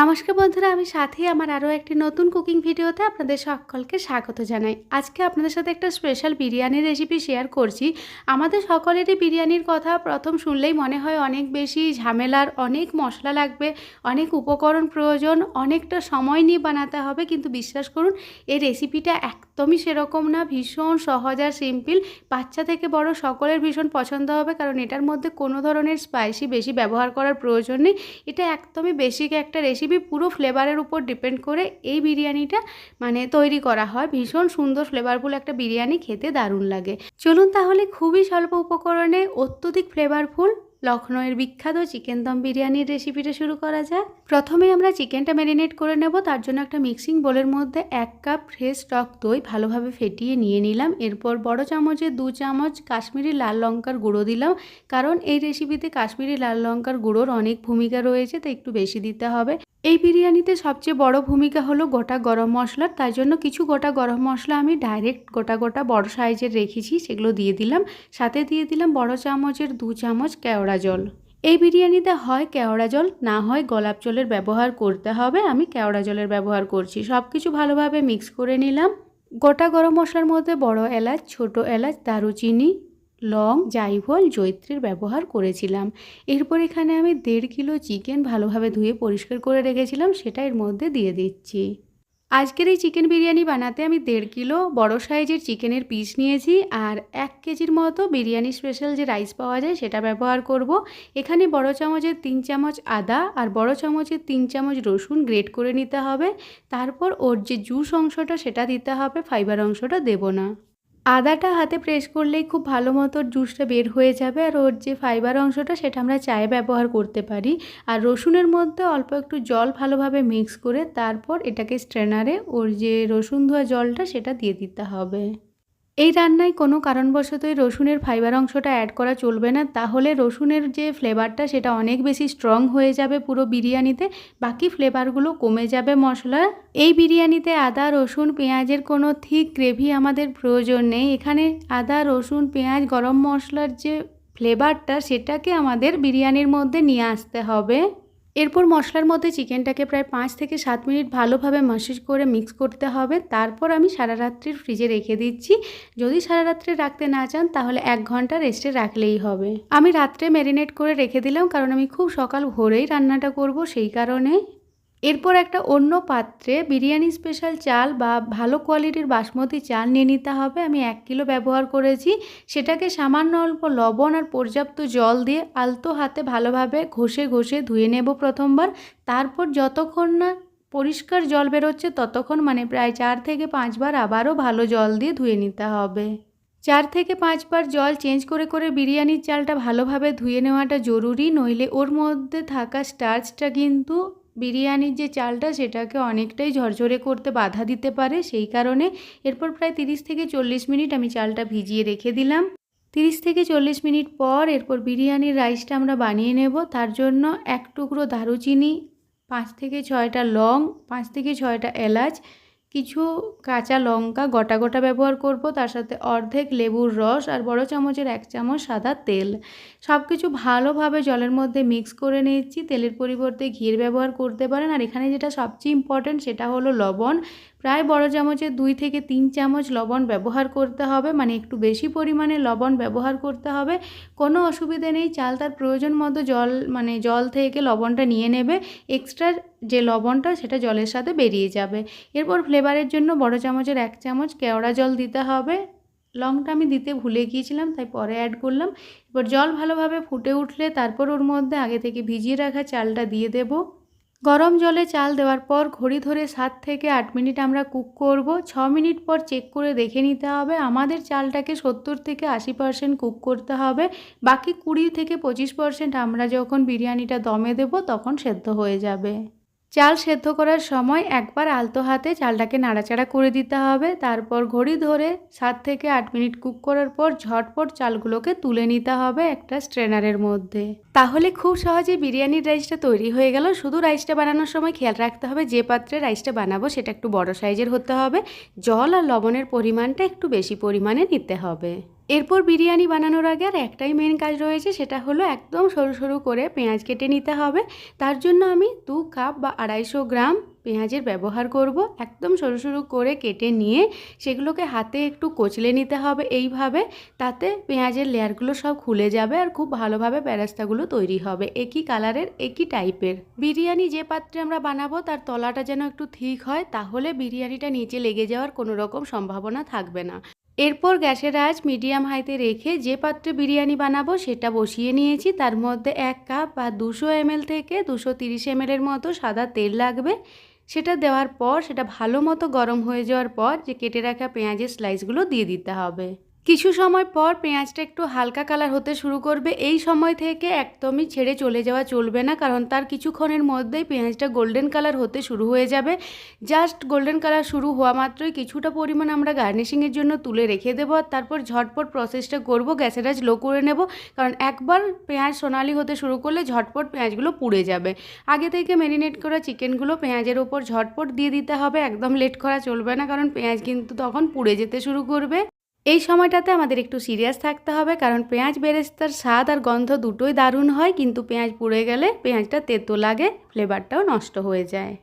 নমস্কার বন্ধুরা, আমি সাথী। আমার আরও একটি নতুন কুকিং ভিডিওতে আপনাদের সকলকে স্বাগত জানাই। আজকে আপনাদের সাথে একটা স্পেশাল বিরিয়ানির রেসিপি শেয়ার করছি। আমাদের সকলেরই বিরিয়ানির কথা প্রথম শুনলেই মনে হয় অনেক বেশি ঝামেলার, অনেক মশলা লাগবে, অনেক উপকরণ প্রয়োজন, অনেকটা সময় নিয়ে বানাতে হবে। কিন্তু বিশ্বাস করুন, এই রেসিপিটা একদমই সেরকম না, ভীষণ সহজ আর সিম্পল বাচ্চা থেকে বড় সকলের ভীষণ পছন্দ হবে, কারণ এটার মধ্যে কোনো ধরনের স্পাইসি বেশি ব্যবহার করার প্রয়োজন নেই। এটা একদমই বেসিক একটা রেসিপি পুরো ফ্লেভারের উপর ডিপেন্ড করে এই বিরিয়ানিটা মানে তৈরি করা হয়। ভীষণ সুন্দর ফ্লেভারফুল একটা বিরিয়ানি খেতে দারুণ লাগে। চলুন তাহলে খুবই স্বল্প উপকরণে অত্যধিক ফ্লেভারফুল লখনৌয়ের বিখ্যাত চিকেন দম বিরিয়ানির রেসিপিটা শুরু করা যাক। প্রথমে আমরা চিকেনটা ম্যারিনেট করে নেব। তার জন্য একটা মিক্সিং বোলের মধ্যে এক কাপ ফ্রেশ টক দই ভালোভাবে ফেটিয়ে নিয়ে নিলাম। এরপর বড় চামচে দু চামচ কাশ্মীরি লাল লঙ্কার গুঁড়ো দিলাম। কারণ এই রেসিপিতে কাশ্মীরি লাল লঙ্কার গুঁড়োর অনেক ভূমিকা রয়েছে, তাই একটু বেশি দিতে হবে। এই বিরিয়ানিতে সবচেয়ে বড় ভূমিকা হলো গোটা গরম মশলার তাই জন্য কিছু গোটা গরম মশলা আমি ডাইরেক্ট গোটা গোটা বড় সাইজের রেখেছি, সেগুলো দিয়ে দিলাম। সাথে দিয়ে দিলাম বড় চামচের দু চামচ কেওড়া জল। এই বিরিয়ানিতে হয় কেওড়া জল, না হয় গোলাপ জলের ব্যবহার করতে হবে, আমি কেওড়া জলের ব্যবহার করছি। সব কিছু ভালোভাবে মিক্স করে নিলাম। গোটা গরম মশলার মধ্যে বড় এলাচ, ছোট এলাচ, দারুচিনি লং জাইভল জৈত্রীর ব্যবহার করেছিলাম। এরপর এখানে আমি দেড় কিলো চিকেন ভালোভাবে ধুয়ে পরিষ্কার করে রেখেছিলাম, সেটা এর মধ্যে দিয়ে দিচ্ছি। আজকের এই চিকেন বিরিয়ানি বানাতে আমি দেড় কিলো বড় সাইজের চিকেনের পিস নিয়েছি আর এক কেজির মতো বিরিয়ানি স্পেশাল যে রাইস পাওয়া যায় সেটা ব্যবহার করব। এখানে বড় চামচের তিন চামচ আদা আর বড় চামচের তিন চামচ রসুন গ্রেট করে নিতে হবে। তারপর ওর যে জুস অংশটা সেটা দিতে হবে, ফাইবার অংশটা দেব না। আদাটা হাতে প্রেস করলেই খুব ভালো মতো জুসটা বের হয়ে যাবে আর ওর যে ফাইবার অংশটা সেটা আমরা চায়ে ব্যবহার করতে পারি। আর রসুনের মধ্যে অল্প একটু জল ভালোভাবে মিক্স করে তারপর এটাকে স্ট্রেনারে ওর যে রসুন ধোয়া জলটা সেটা দিয়ে দিতে হবে। এই রান্নায় কোনো কারণবশতই রসুনের ফাইবার অংশটা অ্যাড করা চলবে না। তাহলে রসুনের যে ফ্লেভারটা সেটা অনেক বেশি স্ট্রং হয়ে যাবে পুরো বিরিয়ানিতে। বাকি ফ্লেভারগুলো কমে যাবে মশলা। এই বিরিয়ানিতে আদা, রসুন, পেঁয়াজের কোনো থিক গ্রেভি আমাদের প্রয়োজন নেই। এখানে আদা, রসুন, পেঁয়াজ গরম মশলার যে ফ্লেভারটা সেটাকে আমাদের বিরিয়ানির মধ্যে নিয়ে আসতে হবে। এরপর মশলার মধ্যে চিকেনটাকে প্রায় পাঁচ থেকে সাত মিনিট ভালোভাবে মাসিস করে মিক্স করতে হবে। তারপর আমি সারা রাত্রির ফ্রিজে রেখে দিচ্ছি। যদি সারা রাত্রে রাখতে না চান, তাহলে এক ঘণ্টা রেস্টে রাখলেই হবে। আমি রাত্রে ম্যারিনেট করে রেখে দিলাম, কারণ আমি খুব সকাল ভোরেই রান্নাটা করব, সেই কারণে এরপর একটা অন্য পাত্রে বিরিয়ানি স্পেশাল চাল বা ভালো কোয়ালিটির বাসমতি চাল নিয়ে নিতে হবে। আমি এক কিলো ব্যবহার করেছি। সেটাকে সামান্য অল্প লবণ আর পর্যাপ্ত জল দিয়ে আলতো হাতে ভালোভাবে ঘষে ঘষে ধুয়ে নেব প্রথমবার। তারপর যতক্ষণ না পরিষ্কার জল বেরোচ্ছে ততক্ষণ মানে প্রায় চার থেকে পাঁচবার আবারও ভালো জল দিয়ে ধুয়ে নিতে হবে। চার থেকে পাঁচবার জল চেঞ্জ করে করে বিরিয়ানির চালটা ভালোভাবে ধুয়ে নেওয়াটা জরুরি। নইলে ওর মধ্যে থাকা স্টার্চটা কিন্তু বিরিয়ানির যে চালটা সেটাকে অনেকটাই ঝরঝরে করতে বাধা দিতে পারে, সেই কারণে এরপর প্রায় তিরিশ থেকে চল্লিশ মিনিট আমি চালটা ভিজিয়ে রেখে দিলাম। তিরিশ থেকে চল্লিশ মিনিট পর এরপর বিরিয়ানির রাইসটা আমরা বানিয়ে নেব। তার জন্য এক টুকরো দারুচিনি, পাঁচ থেকে ছয়টা লং, পাঁচ থেকে ছয়টা এলাচ কিছু কাঁচা লঙ্কা গোটা গোটা ব্যবহার করব, তার সাথে অর্ধেক লেবুর রস আর বড় চামচের এক চামচ সাদা তেল। সব কিছু ভালোভাবে জলের মধ্যে মিক্স করে নিচ্ছি তেলের পরিবর্তে ঘিয়ের ব্যবহার করতে পারেন। আর এখানে যেটা সবচেয়ে ইম্পর্ট্যান্ট সেটা হলো লবণ। প্রায় বড় চামচের দুই থেকে তিন চামচ লবণ ব্যবহার করতে হবে মানে একটু বেশি পরিমাণে লবণ ব্যবহার করতে হবে। কোনো অসুবিধে নেই, চাল তার প্রয়োজন মতো জল মানে জল থেকে লবণটা নিয়ে নেবে। এক্সট্রা যে লবণটা, সেটা জলের সাথে বেরিয়ে যাবে। এরপর ফ্লেভারের জন্য বড় চামচের এক চামচ কেওড়া জল দিতে হবে। লংটা আমি দিতে ভুলে গিয়েছিলাম, তাই পরে অ্যাড করলাম। এবার জল ভালোভাবে ফুটে উঠলে তারপর ওর মধ্যে আগে থেকে ভিজিয়ে রাখা চালটা দিয়ে দেবো। গরম জলে চাল দেওয়ার পর ঘড়ি ধরে সাত থেকে আট মিনিট আমরা কুক করব। ছ মিনিট পর চেক করে দেখে নিতে হবে আমাদের চালটাকে সত্তর থেকে আশি পারসেন্ট কুক করতে হবে। বাকি কুড়ি থেকে পঁচিশ পারসেন্ট আমরা যখন বিরিয়ানিটা দমে দেব তখন সেদ্ধ হয়ে যাবে। চাল সেদ্ধ করার সময় একবার আলতো হাতে চালটাকে নাড়াচাড়া করে দিতে হবে। তারপর ঘড়ি ধরে সাত থেকে আট মিনিট কুক করার পর ঝটপট চালগুলোকে তুলে নিতে হবে একটা স্ট্রেনারের মধ্যে। তাহলে খুব সহজে বিরিয়ানির রাইসটা তৈরি হয়ে গেল। শুধু রাইসটা বানানোর সময় খেয়াল রাখতে হবে, যে পাত্রে রাইসটা বানাবো সেটা একটু বড় সাইজের হতে হবে। জল আর লবণের পরিমাণটা একটু বেশি পরিমাণে নিতে হবে। এরপর বিরিয়ানি বানানোর আগে আর একটাই মেন কাজ রয়েছে, সেটা হলো একদম সরু সরু করে পেঁয়াজ কেটে নিতে হবে। তার জন্য আমি দু কাপ বা আড়াইশো গ্রাম পেঁয়াজের ব্যবহার করব। একদম সরু সরু করে কেটে নিয়ে সেগুলোকে হাতে একটু কচলে নিতে হবে এইভাবে, তাতে পেঁয়াজের লেয়ারগুলো সব খুলে যাবে আর খুব ভালোভাবে প্যারাস্তাগুলো তৈরি হবে। একই কালারের, একই টাইপের। বিরিয়ানি যে পাত্রে আমরা বানাবো, তার তলাটা যেন একটু ঠিক হয়, তাহলে বিরিয়ানিটা নিচে লেগে যাওয়ার কোনো রকম সম্ভাবনা থাকবে না। এরপর গ্যাসের আজ মিডিয়াম হাইতে রেখে যে পাত্রে বিরিয়ানি বানাবো সেটা বসিয়ে নিয়েছি। তার মধ্যে এক কাপ বা দুশো এমএল থেকে দুশো তিরিশ এমএলের মতো সাদা তেল লাগবে। সেটা দেওয়ার পর, সেটা ভালো মতো গরম হয়ে যাওয়ার পর যে কেটে রাখা পেঁয়াজের স্লাইসগুলো দিয়ে দিতে হবে। কিছু সময় পর পেঁয়াজটা একটু হালকা কালার হতে শুরু করবে। এই সময় থেকে একদমই ছেড়ে চলে যাওয়া চলবে না, কারণ তার কিছুক্ষণের মধ্যেই পেঁয়াজটা গোল্ডেন কালার হতে শুরু হয়ে যাবে। জাস্ট গোল্ডেন কালার শুরু হওয়া মাত্রই কিছুটা পরিমাণ আমরা গার্নিশিংয়ের জন্য তুলে রেখে দেবো আর তারপর ঝটপট প্রসেসটা করব, গ্যাসের আজ লো করে নেব। কারণ একবার পেঁয়াজ সোনালি হতে শুরু করলে ঝটপট পেঁয়াজগুলো পুড়ে যাবে। আগে থেকে ম্যারিনেট করা চিকেনগুলো পেঁয়াজের ওপর ঝটপট দিয়ে দিতে হবে, একদম লেট করা চলবে না, কারণ পেঁয়াজ কিন্তু তখন পুড়ে যেতে শুরু করবে। এই সময়টাতে আমাদের একটু সিরিয়াস থাকতে হবে, কারণ পেঁয়াজ বেরেস্তার স্বাদ আর গন্ধ দুটোই দারুণ হয়, কিন্তু পেঁয়াজ পুড়ে গেলে পেঁয়াজটা তেতো লাগে ফ্লেভারটাও নষ্ট হয়ে যায়।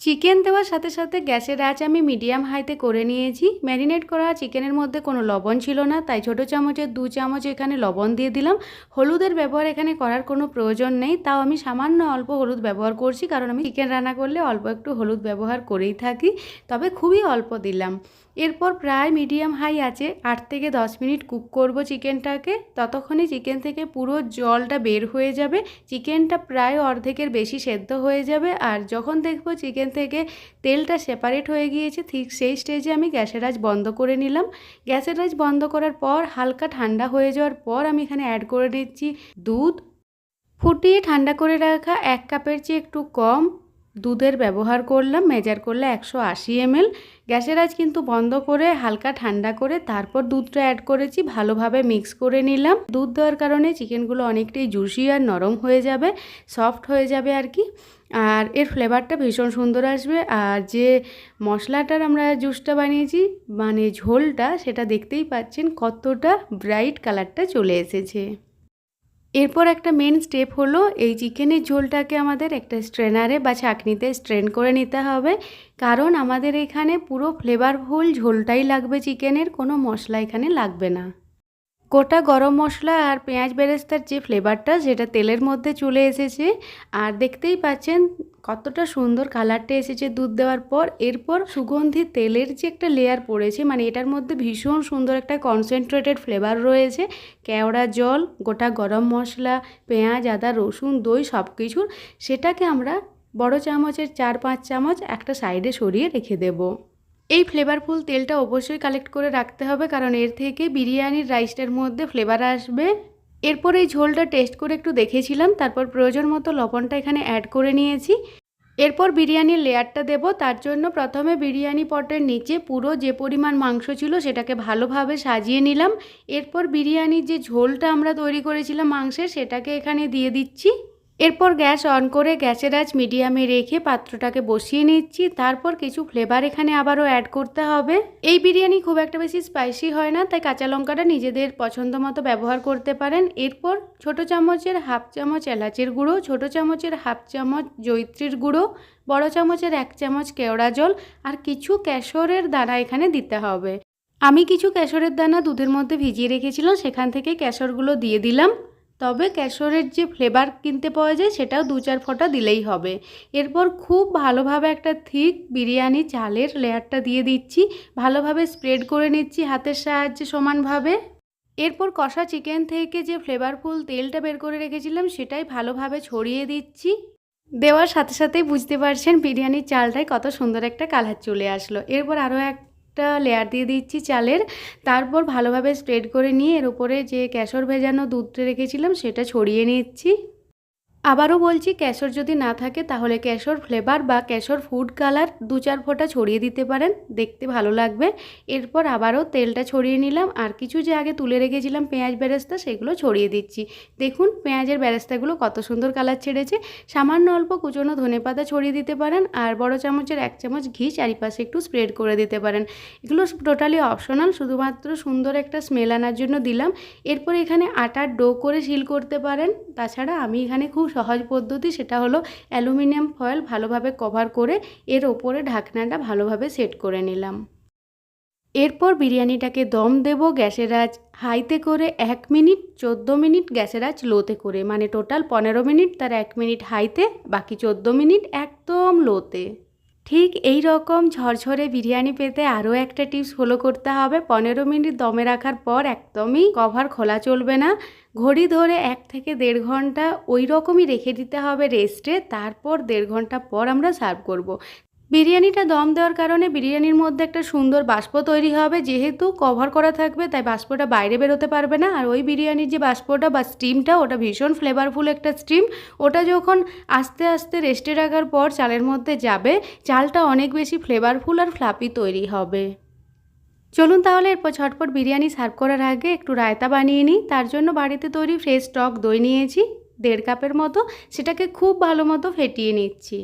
চিকেন দেওয়ার সাথে সাথে গ্যাসের আঁচ আমি মিডিয়াম হাইতে করে নিয়েছি। ম্যারিনেট করা চিকেনের মধ্যে কোনো লবণ ছিল না, তাই ছোটো চামচের দু চামচ এখানে লবণ দিয়ে দিলাম। হলুদের ব্যবহার এখানে করার কোনো প্রয়োজন নেই, তাও আমি সামান্য অল্প হলুদ ব্যবহার করছি, কারণ আমি চিকেন রান্না করলে অল্প একটু হলুদ ব্যবহার করেই থাকি, তবে খুবই অল্প দিলাম। এরপর প্রায় মিডিয়াম হাই আছে, আট থেকে দশ মিনিট কুক করব চিকেনটাকে। ততক্ষণে চিকেন থেকে পুরো জলটা বের হয়ে যাবে। চিকেনটা প্রায় অর্ধেকের বেশি সেদ্ধ হয়ে যাবে। আর যখন দেখব চিকেন থেকে তেলটা সেপারেট হয়ে গিয়েছে, ঠিক সেই স্টেজে আমি গ্যাসের আঁচ বন্ধ করে নিলাম। গ্যাসের আঁচ বন্ধ করার পর হালকা ঠান্ডা হয়ে যাওয়ার পর আমি এখানে অ্যাড করে দিচ্ছি দুধ। ফুটিয়ে ঠান্ডা করে রাখা এক কাপের চেয়ে একটু কম। দুধের ব্যবহার করলাম, মেজার করলে একশো আশি এমএল। গ্যাসের আজ কিন্তু বন্ধ করে হালকা ঠান্ডা করে তারপর দুধটা অ্যাড করেছি, ভালোভাবে মিক্স করে নিলাম। দুধ দেওয়ার কারণে চিকেনগুলো অনেকটাই জুসি আর নরম হয়ে যাবে সফট হয়ে যাবে আর কি। আর এর ফ্লেভারটা ভীষণ সুন্দর আসবে। আর যে মশলাটার আমরা জুসটা বানিয়েছি মানে ঝোলটা, সেটা দেখতেই পাচ্ছেন কতটা ব্রাইট কালারটা চলে এসেছে। এরপর একটা মেন স্টেপ হলো এই চিকেনের ঝোলটাকে আমাদের একটা স্ট্রেনারে বা ছাঁকনিতে স্ট্রেন করে নিতে হবে। কারণ আমাদের এখানে পুরো ফ্লেভারফুল ঝোলটাই লাগবে চিকেনের কোনো মশলা এখানে লাগবে না। গোটা গরম মশলা আর পেঁয়াজ বেরেস্তার যে ফ্লেভারটা সেটা তেলের মধ্যে চলে এসেছে, আর দেখতেই পাচ্ছেন কতটা সুন্দর কালারটা এসেছে দুধ দেওয়ার পর। এরপর সুগন্ধি তেলের যে একটা লেয়ার পড়েছে মানে এটার মধ্যে ভীষণ সুন্দর একটা কনসেন্ট্রেটেড ফ্লেভার রয়েছে। কেওড়া জল, গোটা গরম মশলা, পেঁয়াজ, আদা, রসুন, দই সব কিছুর সেটাকে আমরা বড় চামচের চার পাঁচ চামচ একটা সাইডে সরিয়ে রেখে দেবো। এই ফ্লেভারফুল তেলটা অবশ্যই কালেক্ট করে রাখতে হবে, কারণ এর থেকে বিরিয়ানির রাইসটার মধ্যে ফ্লেভার আসবে। এরপর এই ঝোলটা টেস্ট করে একটু দেখেছিলাম, তারপর প্রয়োজন মতো লবণটা এখানে অ্যাড করে নিয়েছি। এরপর বিরিয়ানির লেয়ারটা দেব, তার জন্য প্রথমে বিরিয়ানি পটের নিচে পুরো যে পরিমাণ মাংস ছিল সেটাকে ভালোভাবে সাজিয়ে নিলাম। এরপর বিরিয়ানির যে ঝোলটা আমরা তৈরি করেছিলাম মাংসের, সেটাকে এখানে দিয়ে দিচ্ছি। এরপর গ্যাস অন করে গ্যাসের আঁচ মিডিয়ামে রেখে পাত্রটাকে বসিয়ে নিচ্ছি। তারপর কিছু ফ্লেভার এখানে আবারও অ্যাড করতে হবে। এই বিরিয়ানি খুব একটা বেশি স্পাইসি হয় না, তাই কাঁচা লঙ্কাটা নিজেদের পছন্দ মতো ব্যবহার করতে পারেন। এরপর ছোট চামচের হাফ চামচ এলাচের গুঁড়ো, ছোট চামচের হাফ চামচ জৈত্রীর গুঁড়ো, বড় চামচের এক চামচ কেওড়া জল আর কিছু ক্যাশরের দানা এখানে দিতে হবে। আমি কিছু ক্যাশরের দানা দুধের মধ্যে ভিজিয়ে রেখেছিলাম, সেখান থেকে ক্যাশরগুলো দিয়ে দিলাম। তবে ক্যাশরের যে ফ্লেভার কিনতে পাওয়া যায় সেটাও দু চার ফোঁটা দিলেই হবে। এরপর খুব ভালোভাবে একটা থিক বিরিয়ানি চালের লেয়ারটা দিয়ে দিচ্ছি। ভালোভাবে স্প্রেড করে নিচ্ছি হাতের সাহায্যে সমানভাবে। এরপর কষা চিকেন থেকে যে ফ্লেভারফুল তেলটা বের করে রেখেছিলাম সেটাই ভালোভাবে ছড়িয়ে দিচ্ছি। দেওয়ার সাথে সাথেই বুঝতে পারছেন বিরিয়ানির চালটায় কত সুন্দর একটা কালার চলে আসলো। এরপর আরও এক একটা লেয়ার দিয়ে দিচ্ছি চালের। তারপর ভালোভাবে স্প্রেড করে নিয়ে এর উপরে যে ক্যাশর ভেজানো দুধটা রেখেছিলাম সেটা ছড়িয়ে নিচ্ছি। আবারও বলছি, কেশর যদি না থাকে তাহলে কেশর ফ্লেভার বা কেশর ফুড কালার দু চার ফোঁটা ছড়িয়ে দিতে পারেন, দেখতে ভালো লাগবে। এরপর আবারও তেলটা ছড়িয়ে নিলাম। আর কিছু যে আগে তুলে রেখেছিলাম পেঁয়াজ বেরেস্তা, সেগুলো ছড়িয়ে দিচ্ছি। দেখুন, পেঁয়াজের বেরেস্তাগুলো কত সুন্দর কালার ছেড়েছে। সামান্য অল্প কুচনো ধনে পাতা ছড়িয়ে দিতে পারেন আর বড় চামচের এক চামচ ঘি চারিপাশে একটু স্প্রেড করে দিতে পারেন। এগুলো টোটালি অপশনাল শুধুমাত্র সুন্দর একটা স্মেল আনার জন্য দিলাম। এরপর এখানে আটার ডো করে শিল করতে পারেন। তাছাড়া আমি এখানে খুব সহজ পদ্ধতি সেটা হলো অ্যালুমিনিয়াম ফয়েল ভালোভাবে কভার করে এর ওপরে ঢাকনাটা ভালোভাবে সেট করে নিলাম। এরপর বিরিয়ানিটাকে দম দেব গ্যাসের আঁচ হাইতে করে এক মিনিট, চোদ্দ মিনিট গ্যাসের আঁচ লোতে করে মানে টোটাল পনেরো মিনিট, তার এক মিনিট হাইতে, বাকি চোদ্দ মিনিট একদম লোতে। ঠিক এই রকম ঝরঝরে বিরিয়ানি পেতে আরও একটা টিপস ফলো করতে হবে। পনেরো মিনিট দমে রাখার পর একদমই কভার খোলা চলবে না। ঘড়ি ধরে এক থেকে দেড় ঘণ্টা ওই রকমই রেখে দিতে হবে রেস্টে। তারপর দেড় ঘণ্টা পর আমরা সার্ভ করব। বিরিয়ানিটা দম দেওয়ার কারণে বিরিয়ানির মধ্যে একটা সুন্দর বাষ্প তৈরি হবে। যেহেতু কভার করা থাকবে, তাই বাষ্পটা বাইরে বেরোতে পারবে না। আর ওই বিরিয়ানির যে বাষ্পটা বা স্টিমটা ওটা ভীষণ ফ্লেভারফুল একটা স্টিম ওটা যখন আস্তে আস্তে রেস্টে রাখার পর চালের মধ্যে যাবে, চালটা অনেক বেশি ফ্লেভারফুল আর ফ্লাপি তৈরি হবে। চলুন তাহলে এরপর ঝটপট বিরিয়ানি সার্ভ করার আগে একটু রায়তা বানিয়ে নিই। তার জন্য বাড়িতে তৈরি ফ্রেশ টক দই নিয়েছি, দেড় কাপের মতো। সেটাকে খুব ভালো মতো ফেটিয়ে নিচ্ছি।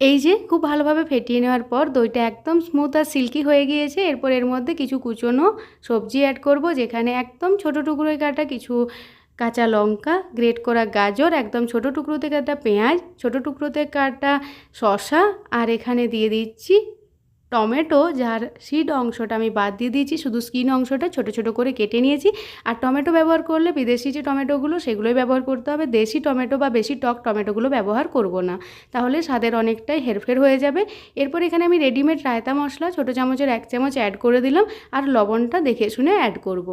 এই যে খুব ভালোভাবে ফেটিয়ে নেওয়ার পর দইটা একদম স্মুথ আর সিল্কি হয়ে গিয়েছে। এরপর এর মধ্যে কিছু কুচনো সবজি অ্যাড করব, যেখানে একদম ছোট টুকরোয় কাটা কিছু কাঁচা লঙ্কা গ্রেট করা গাজর, একদম ছোট টুকরোতে কাটা পেঁয়াজ, ছোট টুকরোতে কাটা শশা আর এখানে দিয়ে দিচ্ছি টমেটো যার সিড অংশটা আমি বাদ দিয়ে দিয়েছি, শুধু স্কিন অংশটা ছোট ছোট করে কেটে নিয়েছি। আর টমেটো ব্যবহার করলে বিদেশি যে টমেটোগুলো, সেগুলোই ব্যবহার করতে হবে। দেশি টমেটো বা বেশি টক টমেটোগুলো ব্যবহার করব না। তাহলে স্বাদের অনেকটাই হেরফের হয়ে যাবে। এরপর এখানে আমি রেডিমেড রায়তা মশলা ছোটো চামচের এক চামচ অ্যাড করে দিলাম আর লবণটা দেখে শুনে অ্যাড করব।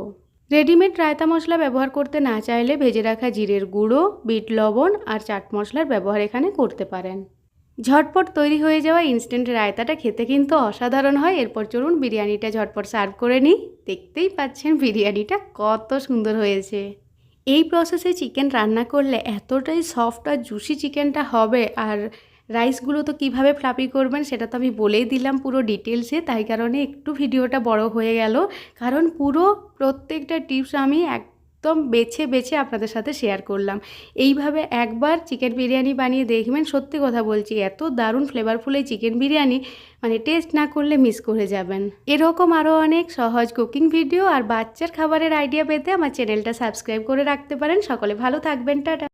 রেডিমেড রায়তা মশলা ব্যবহার করতে না চাইলে ভেজে রাখা জিরের গুঁড়ো, বিট লবণ আর চাট মশলার ব্যবহার এখানে করতে পারেন। ঝটপট তৈরি হয়ে যাওয়া ইনস্ট্যান্ট রায়তাটা খেতে কিন্তু অসাধারণ হয়। এরপর চলুন বিরিয়ানিটা ঝটপট সার্ভ করে নিই। দেখতেই পাচ্ছেন বিরিয়ানিটা কত সুন্দর হয়েছে। এই প্রসেসে চিকেন রান্না করলে এতটাই সফট আর জুসি চিকেনটা হবে আর রাইসগুলো তো কীভাবে ফ্লাপি করবেন সেটা তো আমি বলেই দিলাম পুরো ডিটেলসে তাই কারণে একটু ভিডিওটা বড় হয়ে গেল। কারণ পুরো প্রত্যেকটা টিপস আমি এক একদম বেছে বেছে আপনাদের সাথে শেয়ার করলাম। এইভাবে একবার চিকেন বিরিয়ানি বানিয়ে দেখবেন, সত্যি কথা বলছি, এত দারুণ ফ্লেভারফুল এই চিকেন বিরিয়ানি মানে টেস্ট না করলে মিস করে যাবেন। এরকম আরও অনেক সহজ কুকিং ভিডিও আর বাচ্চার খাবারের আইডিয়া পেতে আমার চ্যানেলটা সাবস্ক্রাইব করে রাখতে পারেন। সকলে ভালো থাকবেন, টাটা।